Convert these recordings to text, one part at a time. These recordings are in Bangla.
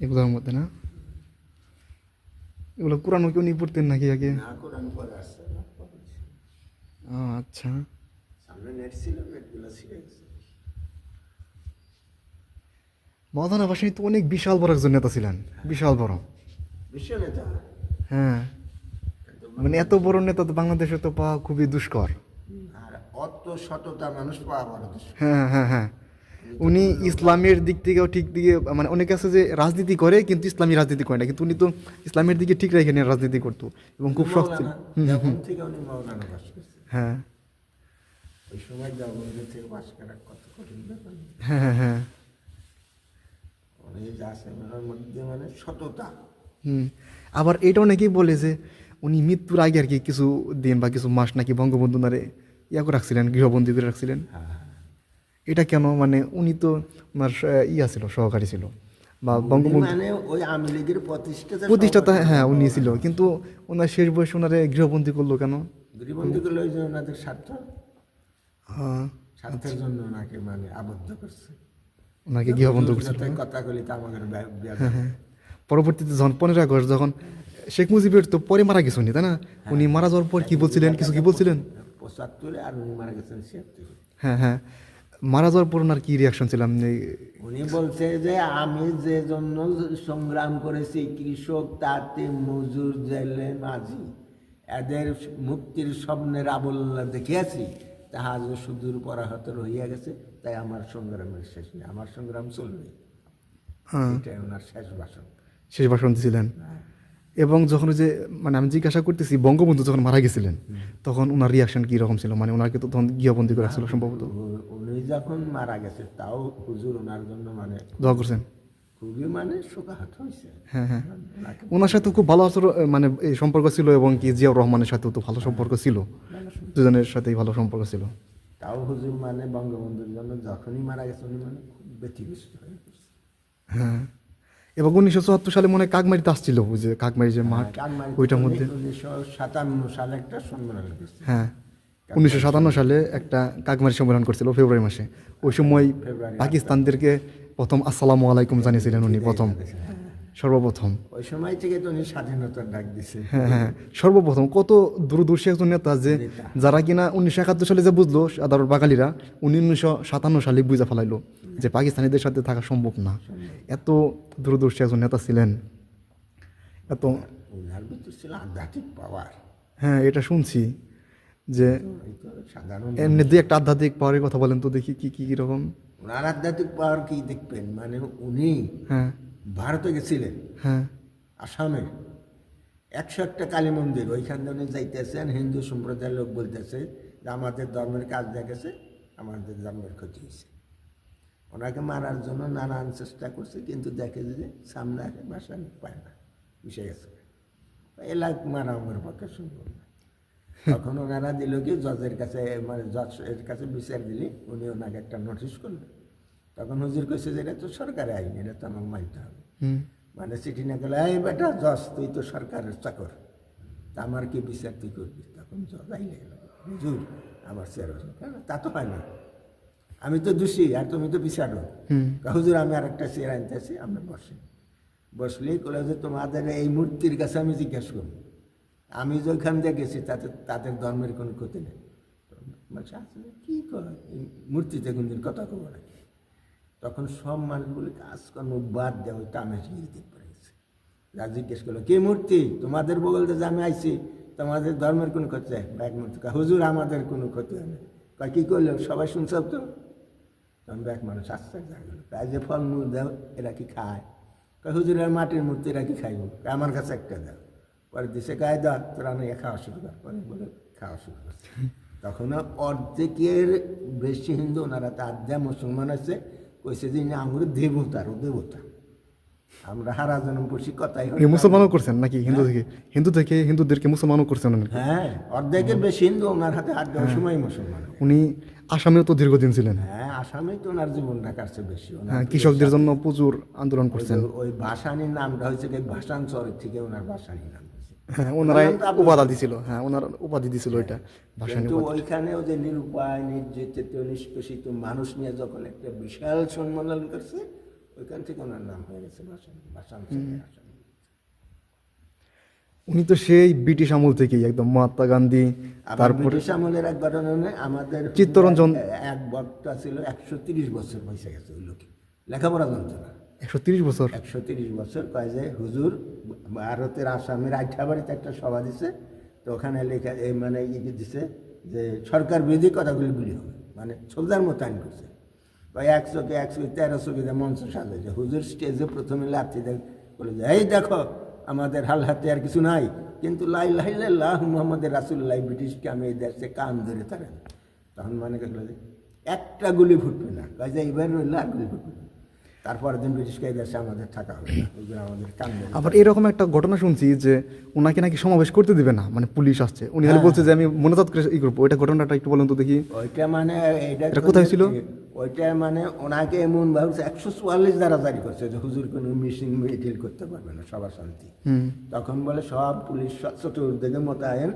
এগুলোর মধ্যে না? এগুলো কোরআন কেউ নিয়ে পড়তেন নাকি আগে? আচ্ছা। মৌলানা ভাসানী তো অনেক বিশাল বড় একজন নেতা ছিলেন বিশাল বড়। বিশ্ব নেতা? হ্যাঁ। মানে এত বড় নেতা তো বাংলাদেশে তো পাওয়া খুবই দুষ্কর। আর অত শততা মানুষ পাওয়া বড় হ্যাঁ হ্যাঁ হ্যাঁ। উনি ইসলামের দিক থেকেও ঠিক দিকে মানে অনেকে আছে যে রাজনীতি করে কিন্তু ইসলামী রাজনীতি করে না। কিন্তু উনি তো ইসলামের দিকে ঠিক রেখে নিয়ে রাজনীতি করতো এবং খুব করছে হ্যাঁ। হ্যাঁ হ্যাঁ হ্যাঁ। মানে আবার এটাও নাকি বলে যে উনি মৃত্যুর আগে আর কি কিছু দিন বা কিছু মাস নাকি বঙ্গবন্ধু নারে ইয়া করে রাখছিলেন গৃহবন্দী করে রাখছিলেন হ্যাঁ। এটা কেন? মানে উনি তো ওনার ইয়া ছিল সহকারী ছিল। বা বঙ্গবন্ধু মানে প্রতিষ্ঠাতা হ্যাঁ উনি ছিল। কিন্তু ওনার শেষ বয়সে ওনারে গৃহবন্দী করল কেন? গৃহবন্দী করলে ওই ওনাদের স্বার্থ? হ্যাঁ, স্বার্থের জন্য ওনাকে মানে আবদ্ধ করছে। ওনাকে গৃহবন্দী করছিল যাতে কথা বলি তা আমাদের ব্যা- হ্যাঁ পরবর্তীতে যখন পনেরো আগস্ট যখন শেখ মুজিবের তো পরে মারা গেছে উনি তাই না? উনি মারা যাওয়ার পর কি বলছিলেন? কিছু কি বলছিলেন? পঁচাত্তরে আর উনি মারা গেছেন ছিয়াত্তরে। হ্যাঁ হ্যাঁ। মারা যাওয়ার পর ওনার কি রিয়াকশন ছিলাম উনি বলছে যে আমি যে জন্য সংগ্রাম করেছি কৃষক তাতে মজুর জেলে মাঝি এদের মুক্তির স্বপ্নের আবল্লা দেখিয়াছি তাহা আজ সুদূর পরাহত রহিয়া গেছে তাই আমার সংগ্রামের শেষ নেই আমার সংগ্রাম চলবে। হ্যাঁ। এটাই ওনার শেষ ভাষণ। শেষ ভাষণ দিয়েছিলেন এবং যখন ওই যে মানে আমি জিজ্ঞাসা করতেছি বঙ্গবন্ধু যখন মারা গেছিলেন তখন ওনার রিয়াকশন কি রকম ছিল? মানে ওনাকে তো তখন গৃহবন্দী করে রাখছিল সম্ভবত। উনি যখন মারা গেছে তাও হুজুর ওনার জন্য মানে দোয়া করছেন। খুবই মানে শোকাহত হয়েছে। হ্যাঁ হ্যাঁ। ওনার সাথে খুব ভালো আচরণ মানে এই সম্পর্ক ছিল এবং কি জিয়াউর রহমানের সাথেও তো ভালো সম্পর্ক ছিল। দুজনের সাথেই ভালো সম্পর্ক ছিল। তাও হুজুর মানে বঙ্গবন্ধুর জন্য যখনই মারা গেছে উনি মানে খুব ব্যতিগ্রস্ত হয়ে হ্যাঁ। এবং উনিশশো চুয়াত্তর সালে মনে হয় কাকমারিতে আসছিল ওই যে কাকমারি যে মাঠ ওইটার মধ্যে। উনিশশো সাতান্ন সালে একটা সম্মেলন হ্যাঁ উনিশশো সাতান্ন সালে একটা কাকমারি সম্মেলন করছিল ফেব্রুয়ারি মাসে। ওই সময় পাকিস্তানদেরকে প্রথম আসসালামু আলাইকুম জানিয়েছিলেন উনি প্রথম। সর্বপ্রথম। ওই সময় থেকে তো উনি স্বাধীনতার ডাক দিছে। হ্যাঁ হ্যাঁ সর্বপ্রথম কত দূরদর্শী একজন নেতা যে যারা কিনা উনিশশো একাত্তর সালে যে বুঝলো সাধারণ বাঙালিরা উনি উনিশশো সাতান্ন সালে বুঝা ফেলাইলো যে পাকিস্তানিদের সাথে থাকা সম্ভব না। এত দূরদর্শী একজন নেতা ছিলেন। এত ছিল আধ্যাত্মিক পাওয়ার হ্যাঁ এটা শুনছি যে সাধারণ এমনি দুই একটা আধ্যাত্মিক পাওয়ারের কথা বলেন তো দেখি কি কি রকম। ওনার আধ্যাত্মিক পাওয়ার কি দেখবেন? মানে উনি হ্যাঁ। ভারতে গেছিলেন। হ্যাঁ। আসামে। একশো একটা কালী মন্দির ওইখান থেকে উনি যাইতেছেন হিন্দু সম্প্রদায়ের লোক বলতেছে যে আমাদের ধর্মের কাজ দেখেছে আমাদের ধর্মের ক্ষতি হয়েছে। ওনাকে মারার জন্য নানান চেষ্টা করছে কিন্তু দেখে যে সামনে আগে বাসা পায় না মিশে গেছে। এলাক মারা আমার পক্ষে সম্ভব না। তখন ওনারা দিল কি জজের কাছে মানে জজ এর কাছে বিচার দিলি উনি ওনাকে একটা নোটিশ করলেন। তখন হুজুর কইছে যে এটা তো সরকারি আইন এটা তো আমার মানতে হবে। মানে চিঠি না গেলে এই বেটা জজ তুই তো সরকারের চাকর। তা আমার কি বিচার তুই করবি? তখন জজ আইলে হুজুর আমার চেয়ার তা তো হয় না। আমি তো দোষী আর তুমি তো বিচারো হুজুর আমি আর একটা চেয়ার আনতেছি আমরা বসে। বসলেই বলে যে তোমাদের এই মূর্তির কাছে আমি জিজ্ঞেস করব। আমি যেখান দিয়ে গেছি তাতে তাদের ধর্মের কোনো ক্ষতি নেই। বলছে আসলে কী করে এই মূর্তিতে কোনদিন কথা কবো নাকি? তখন সব মানুষগুলি কাজকর্ম বাদ দেওয়া ওই তামেশগিরি দিক পড়ে গেছে যা জিজ্ঞেস করল কে মূর্তি? তোমাদের বগল যে আমি আইছি তোমাদের ধর্মের কোনো ক্ষতি হয় ব্যাগ মূর্তি হুজুর আমাদের কোনো ক্ষতি হয় না। কয় কী করল? সবাই শুনছ তো? তখন ব্যাগ মানুষ আস্তে গেল তাই যে ফলমূল দাও এরা কি খায়? কয় হুজুরের মাটির মূর্তি এরা কি খাইব? আমার কাছে একটা দাও। পরে দিছে গায়ে দাও তোরা নিয়ে খাওয়া শুরু কর। পরে বলে খাওয়া শুরু করছে তখন অর্ধেকের বেশি হিন্দু ওনারা তার দেয় মুসলমান আছে কইছে যে ইনি আমরা দেবতার দেবতা। আমরা হারা জন্ম বসি কথাই হয় মুসলমানও করছেন নাকি হিন্দু থেকে? হিন্দু থেকে হিন্দুদেরকে মুসলমানও করছেন উনি। হ্যাঁ অর্ধেকের বেশি হিন্দু ওনার হাতে হাত দেওয়ার সময় মুসলমান। উনি আসামেও তো দীর্ঘদিন ছিলেন। হ্যাঁ আসামেই তো ওনার জীবনটা কাটছে বেশি। হ্যাঁ কৃষকদের জন্য প্রচুর আন্দোলন করছেন। ওই- ভাসানির নামটা হয়েছে কি? ভাসান চরের থেকে ওনার ভাসানির নাম। হ্যাঁ ওনারাই উপাধি দিছিল। হ্যাঁ ওনার উপাধি দিছিল ওইটা কিন্তু উপাধি। ওইখানেও নিরুপায় নির্যাতিত নিষ্পেষিত মানুষ নিয়ে যখন একটা বিশাল সম্মেলন করছে ওইখান থেকে ওনার নাম হয়ে গেছে। উনি তো সেই ব্রিটিশ আমল থেকেই একদম মহাত্মা গান্ধী তারপরে ব্রিটিশ আমলের এক ঘটনা আমাদের চিত্তরঞ্জন- এক- এক বক্তা ছিল একশো তিরিশ বছর বয়সে গেছে ওই লোকে লেখাপড়া জানতো না একশো তিরিশ বছর। একশো তিরিশ বছর কয় যে হুজুর ভারতের আসামের আইঠাবাড়িতে একটা সভা দিছে, তো ওখানে লেখা এই মানে ইয়ে দিছে যে সরকার বিরোধী কথাগুলি বিলি হবে মানে সোজার মতো আইন করছে। কয় এক চোখে এক চোখে মঞ্চ সাজাইছে হুজুর স্টেজে প্রথমে লাথি দেখ বলে যে, এই দেখো, আমাদের হাল হাতে আর কিছু নাই, কিন্তু লাই লাই লাহ মোহাম্মদ রাসুল্লাহ ব্রিটিশকে আমি এই দেশে কান ধরে তারা তখন মনে একটা গুলি ফুটবে না। কয় যে এইবার রইল আর গুলি ফুটবে না। তারপর দিন ব্রিটিশকে এই দেশে আমাদের থাকা হবে না। আমাদের কান ধরে আবার এরকম একটা ঘটনা শুনছি যে ওনাকে নাকি সমাবেশ করতে দিবে না মানে পুলিশ আসছে। উনি হ্যাঁ। খালি বলছে যে আমি মনোজাত করে ই করব। ওইটা ঘটনাটা একটু বলেন তো দেখি। ওইটা মানে এটা কোথায় ছিল? ওইটা মানে ওনাকে এমন ভাবছে একশো চুয়াল্লিশ দ্বারা জারি করছে যে হুজুর কোনো মিসিং মিটিল করতে পারবে না সবার শান্তি। তখন বলে সব পুলিশ চতুর্দিকে মোতায়েন।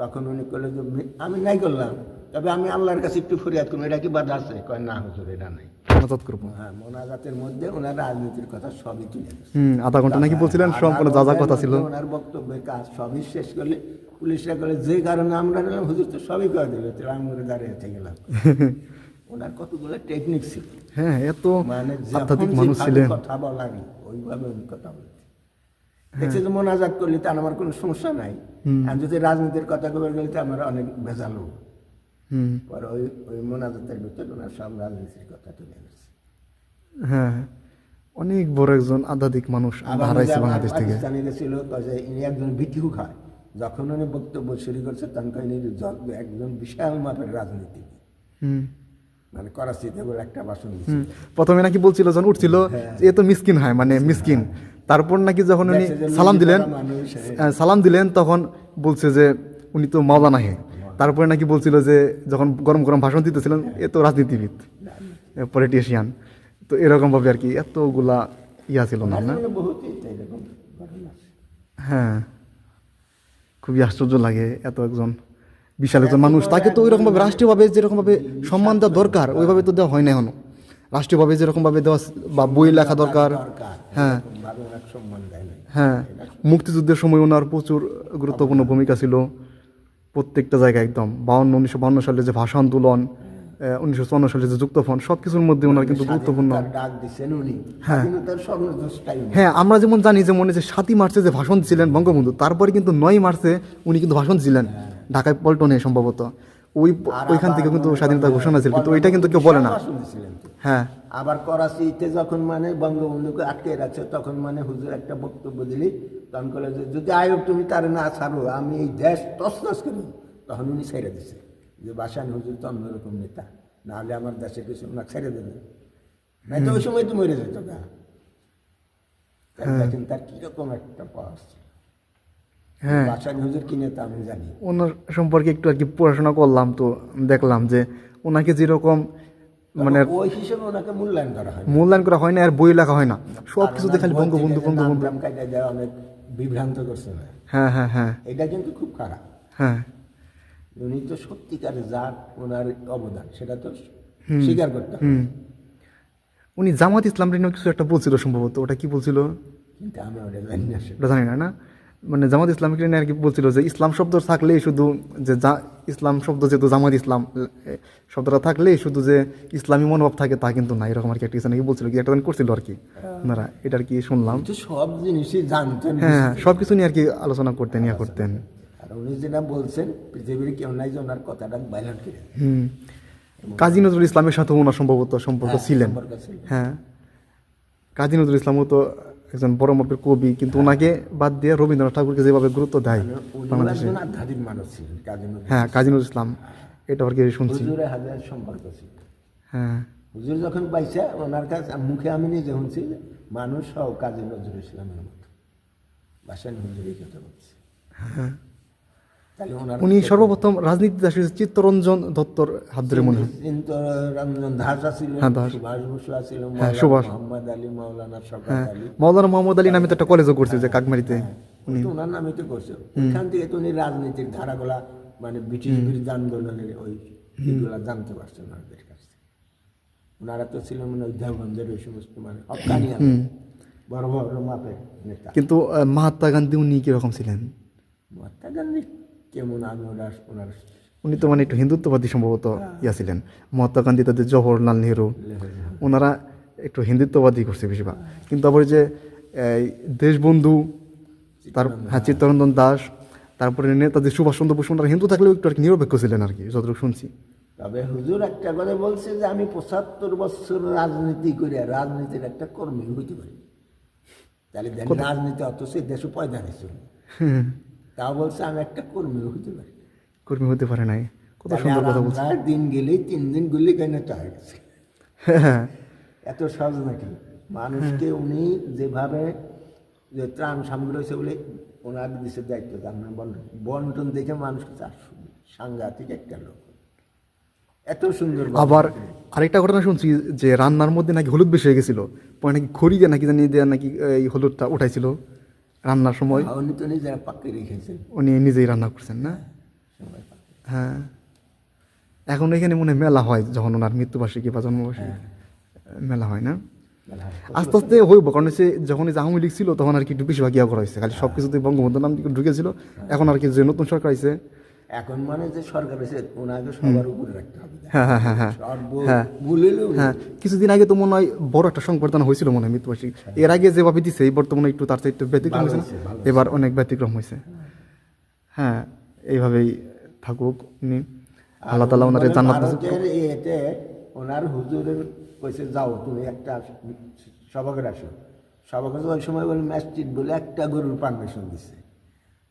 তখন উনি করলে যে আমি নাই করলাম। তবে আমি আল্লাহর কাছে একটু ফরিয়াদ করব এটা কি বাধা আছে? কয় না হুজুর এটা নাই। মনোজাত করব। হ্যাঁ মোনাজাতের মধ্যে ওনার রাজনীতির কথা সবই তুলে হুম আধা ঘণ্টা নাকি বলছিলেন সম্পূর্ণ যা যা কথা ছিল। ওনার বক্তব্যের কাজ সবই শেষ করলে পুলিশরা করে যে কারণে আমরা নিলাম হুজুর তো সবই করে তো আমি করে দাঁড়িয়ে থেকে গেলাম। ওনার কতগুলো টেকনিক ছিল। হ্যাঁ এত মানে আধ্যাত্মিক যখন মানুষ ছিলেন। কথা বলারই ওইভাবে উনি কথা বলতেন দেখছে যে মোনাজাত করলে তার আমার কোনো সমস্যা নাই। আর যদি রাজনীতির কথা বলে গেলে তো আমার অনেক ভেজালো পরে ওই ওই মোনাজাতের ভিতরে ওনার সব রাজনীতির কথা তুলে গেছে হ্যাঁ অনেক বড় একজন আধ্যাত্মিক মানুষ হারাইছে বাংলাদেশ থেকে। যে ইনি একজন হয় যখন উনি বক্তব্য শুরু করছে তখন ইনি একজন বিশাল মাপের রাজনীতি হুম। মানে করাচিতে বলে একটা ভাষণ। প্রথমে নাকি বলছিল যখন উঠছিল যে এ তো মিসকিন হয় মানে মিসকিন। তারপর নাকি যখন উনি সালাম দিলেন আহ, সালাম দিলেন তখন বলছে যে উনি তো মাওলানা হে। তারপরে নাকি বলছিল যে যখন গরম গরম ভাষণ দিতেছিলেন এ তো রাজনীতিবিদ পলিটিশিয়ান তো এরকম ভাবে আর কি এতগুলা ইয়া ছিল না। হ্যাঁ। খুবই আশ্চর্য লাগে এত একজন বিশাল একজন মানুষ। তাকে তো ওইরকম ভাবে রাষ্ট্রীয়ভাবে যেরকমভাবে সম্মান দেওয়া দরকার ওইভাবে তো দেওয়া হয় না এখনও। রাষ্ট্রীয়ভাবে যেরকমভাবে দেওয়া বা বই লেখা দরকার। হ্যাঁ। সম্মান হ্যাঁ। মুক্তিযুদ্ধের সময় ওনার প্রচুর গুরুত্বপূর্ণ ভূমিকা ছিল। প্রত্যেকটা জায়গায় একদম বাউন্ন উনিশশো বাউন্ন সালে যে ভাষা আন্দোলন উনিশশো চুয়ান্ন সালে যে সব কিছুর মধ্যে ওনার কিন্তু গুরুত্বপূর্ণ। উনি। হ্যাঁ। আমরা যেমন জানি যে মনে হচ্ছে সাতই মার্চে যে ভাষণ ছিলেন বঙ্গবন্ধু তারপরে কিন্তু নয় মার্চে উনি কিন্তু ভাষণ ছিলেন ঢাকায় পল্টনে সম্ভবত। ওই ওইখান থেকে কিন্তু স্বাধীনতা ঘোষণা ছিল কিন্তু যে ওইটা কিন্তু কেউ বলে না। হ্যাঁ। আবার করাচিতে যখন মানে বঙ্গবন্ধুকে আটকে রাখছে তখন মানে হুজুর একটা বক্তব্য দিলি তখন বলে যে যদি আয়োগ তুমি তার না ছাড়ো আমি এই দেশ তসনস করি। তখন উনি ছেড়ে দিছে যে বাসান হুজুর তো অন্যরকম নেতা নাহলে আমার দেশে কিছু না ছেড়ে দেবে। নাই তো ওই সময় তো মরে যেত গা। দেখেন তার কীরকম একটা পাস হ্যাঁ। বাসান হুজুর কি নেতা আমি জানি। ওনার সম্পর্কে একটু আর কি পড়াশোনা করলাম তো দেখলাম যে ওনাকে যেরকম মানে ওই হিসেবে ওনাকে মূল্যায়ন করা হয়। মূল্যায়ন করা হয় না আর বই লেখা হয় না। সব কিছুতে খালি বঙ্গবন্ধু বঙ্গবন্ধু। অনেক বিভ্রান্ত করছে হ্যাঁ হ্যাঁ হ্যাঁ। এটা কিন্তু খুব খারাপ। হ্যাঁ। উনি তো সত্যিকারের যার ওনার অবদান সেটা তো স্বীকার করতে হুম। উনি জামাত ইসলাম নিয়েও কিছু একটা বলছিল সম্ভবত ওটা কি বলছিল? কিন্তু আমি ওটা জানি না ওটা জানি না না? মানে জামাত ইসলামকে নিয়ে আর কি বলছিল যে ইসলাম শব্দ থাকলেই শুধু যে যা ইসলাম শব্দ যেহেতু জামাত ইসলাম শব্দটা থাকলেই শুধু যে ইসলামী মনোভাব থাকে তা কিন্তু না এরকম আর কি একটা কিছু নাকি বলছিল কি একটা করছিল আর কি ওনারা এটা আর কি শুনলাম সব জিনিসই জানতেন। হ্যাঁ হ্যাঁ সব কিছু নিয়ে আর কি আলোচনা করতেন ইয়া করতেন। আর উনি যেটা বলছেন পৃথিবীর কেউ নাই যে ওনার কথাটা বাইলান করে। হুম। কাজী নজরুল ইসলামের সাথে ওনার সম্ভবত সম্পর্ক ছিলেন। সম্পর্ক হ্যাঁ। কাজী নজরুল ইসলামও তো একজন বড় মাপের কবি কিন্তু ওনাকে বাদ দিয়ে রবীন্দ্রনাথ ঠাকুরকে যেভাবে গুরুত্ব দেয় বাংলাদেশে। আধ্যাত্মিক মানুষ ছিলেন হ্যাঁ কাজী নজরুল ইসলাম। এটা আর কি শুনছি? সম্পর্ক ছিল। হ্যাঁ। হুজুর যখন পাইছে ওনার কাছে মুখে আমি নিজে শুনছি মানুষ সব কাজী নজরুল ইসলামের মতো। বাসান হুজুরই কথা বলছি। ওনার উনি সর্বপ্রথম রাজনীতিতে আসলে চিত্তরঞ্জন দত্তর হাত ধরে মনে হয়। দাস হ্যাঁ। সুভাষ বসু হ্যাঁ, সুভাষ। মোহাম্মদ আলী মাওলানা হ্যাঁ আলী। মোহাম্মদ আলী নামে তো একটা কলেজও করছে যে কাকমারিতে। তো ওনার নামে তো করছে। ওইখান থেকে তো উনি রাজনীতির ধারাগুলা মানে ব্রিটিশ বিরুদ্ধে আন্দোলনের ওই জানতে পারছেন ওনাদের কাছ ওনারা তো ছিলেন মানে ওই ওই সমস্ত মানে হকানি বড় বড় মাপের নেতা। কিন্তু মহাত্মা গান্ধী উনি কীরকম ছিলেন? মহাত্মা গান্ধী কেমন আমি ওনার ওনার উনি তো মানে একটু হিন্দুত্ববাদী সম্ভবত ইয়া ছিলেন। মহাত্মা গান্ধী তাদের জওহরলাল নেহরু ওনারা একটু হিন্দুত্ববাদী করছে বেশিরভাগ। কিন্তু আবার যে দেশবন্ধু তার হ্যাঁ চিত্তরঞ্জন দাস তারপরে নেতাজি সুভাষচন্দ্র বসু ওনারা হিন্দু থাকলেও একটু আর কি নিরপেক্ষ ছিলেন আর কি যতটুকু শুনছি। তবে হুজুর একটা কথা বলছে যে আমি পঁচাত্তর বছর রাজনীতি করে রাজনীতির একটা কর্মী হইতে পারি। তাহলে রাজনীতি সে দেশে পয়দা নিছিল তা বলছে আমি একটা কর্মী হইতে পারি। কর্মী হতে পারে নাই। কত সুন্দর কথা বলছে। দিন গেলেই তিন দিন গেলেই কেন হয়ে গেছে? হ্যাঁ এত সহজ নাকি? মানুষকে উনি যেভাবে যে ত্রাণ সামগ্রী হয়েছে বলে ওনার দেশের দায়িত্ব তার নাম বন্টন বন্টন দেখে মানুষকে চার সাংঘাতিক একটা লোক। এত সুন্দর আবার আরেকটা ঘটনা শুনছি যে রান্নার মধ্যে নাকি হলুদ বেশি হয়ে গেছিল। পরে নাকি খড়ি দিয়ে নাকি জানি দিয়ে নাকি এই হলুদটা উঠাইছিল? রান্নার সময়। উনি তো নিজেরা পাকিয়ে রেখেছেন। উনি নিজেই রান্না করছেন না? হ্যাঁ। এখন এখানে মনে হয় মেলা হয় যখন ওনার মৃত্যুবার্ষিকী বা জন্মবার্ষিকী। মেলা হয় না? আস্তে আস্তে হইব কারণ হচ্ছে যখন এই আওয়ামী লীগ ছিল তখন আর কি একটু বেশিরভাগ ইয়া করা হয়েছে। খালি সব কিছুতে বঙ্গবন্ধু নাম দিকে ঢুকেছিল এখন আর কি যে নতুন সরকার আছে এখন মানে যে সরকার এসে ওনাকে সবার উপরে রাখতে হবে। হ্যাঁ হ্যাঁ হ্যাঁ কিছুদিন আগে তো মনে হয় বড় একটা সংবর্ধনা হয়েছিল মনে হয় মৃত্যুবার্ষিকী। এর আগে যেভাবে দিছে এই বর্তমানে একটু তার একটু ব্যতিক্রম হয়েছে এবার অনেক ব্যতিক্রম হয়েছে। হ্যাঁ এইভাবেই থাকুক উনি। আল্লাহ তালা ওনার মানে জান্নাত এতে ওনার হুজুরের কইছে যাও তুমি একটা সভাকে আসো সভাকে ওই সময় বলে ম্যাস্টিট বলে একটা গরুর পারমিশন দিছে।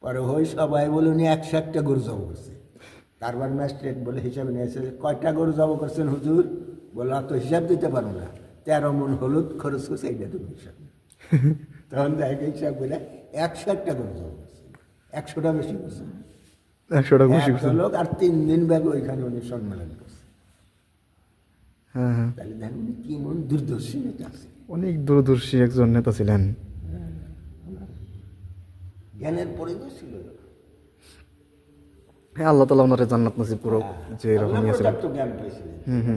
পরে ওই সবাই বলে উনি একশো একটা গরু জব করছে। তারপর ম্যাস্ট্রেট বলে হিসাবে নিয়েছে কয়টা গরু জব করছেন হুজুর? বলে অত হিসাব দিতে পারো না। তেরো মন হলুদ খরচ করছে এইটা তুমি হিসাব তখন দেখে হিসাব বলে একশো একটা গরু জব করছে। একশোটা বেশি করছে। একশো টাকা খুশি একশো লোক আর তিন দিন ব্যাপী ওইখানে উনি সম্মেলন করছে। হ্যাঁ হ্যাঁ। তাহলে দেখেন কি মন দুর্দর্শী নেতা আছে অনেক দূরদর্শী একজন নেতা ছিলেন। জ্ঞানের পরিবেশ ছিল হ্যাঁ আল্লাহ তালা ওনারে জান্নাত নসিব করুক যে এরকম আল্লাহ ইয়ে ছিলেন পর্যাপ্ত জ্ঞান পেয়েছিলেন। হুম হুম।